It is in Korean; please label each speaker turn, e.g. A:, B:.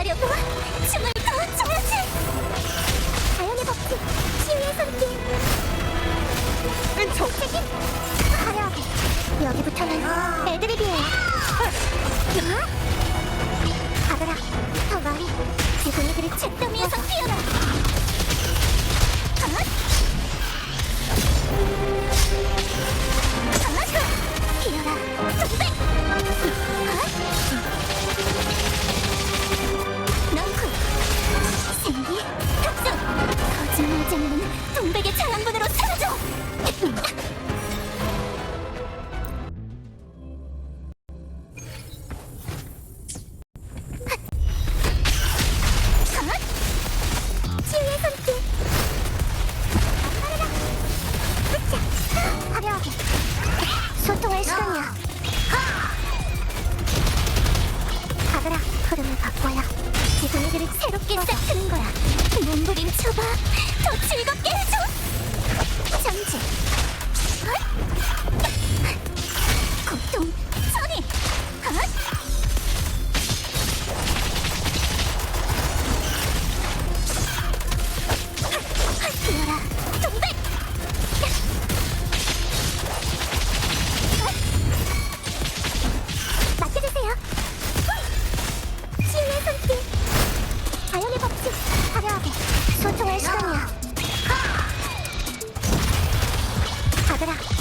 A: 나려고 춤을 더 춰야지.
B: 자연의 법칙 치유의 손길 은총 책임 화려하게 여기부터는 아. 애드립이에요. 아!
A: 동백의 장안분으로 사라져!
B: 치유의 손길 빠르다 자! 화려하게! 소통할 시간이야! 받아라! 흐름을 바꿔야 지붕이들을 새롭게 싹트는 거야
A: 거봐. 더 즐겁게 해줘. 정지. 고통. 선이. 아? 뛰어라. 동백.
B: 맡겨주세요. 치유의 손길. 자연의 법칙. だ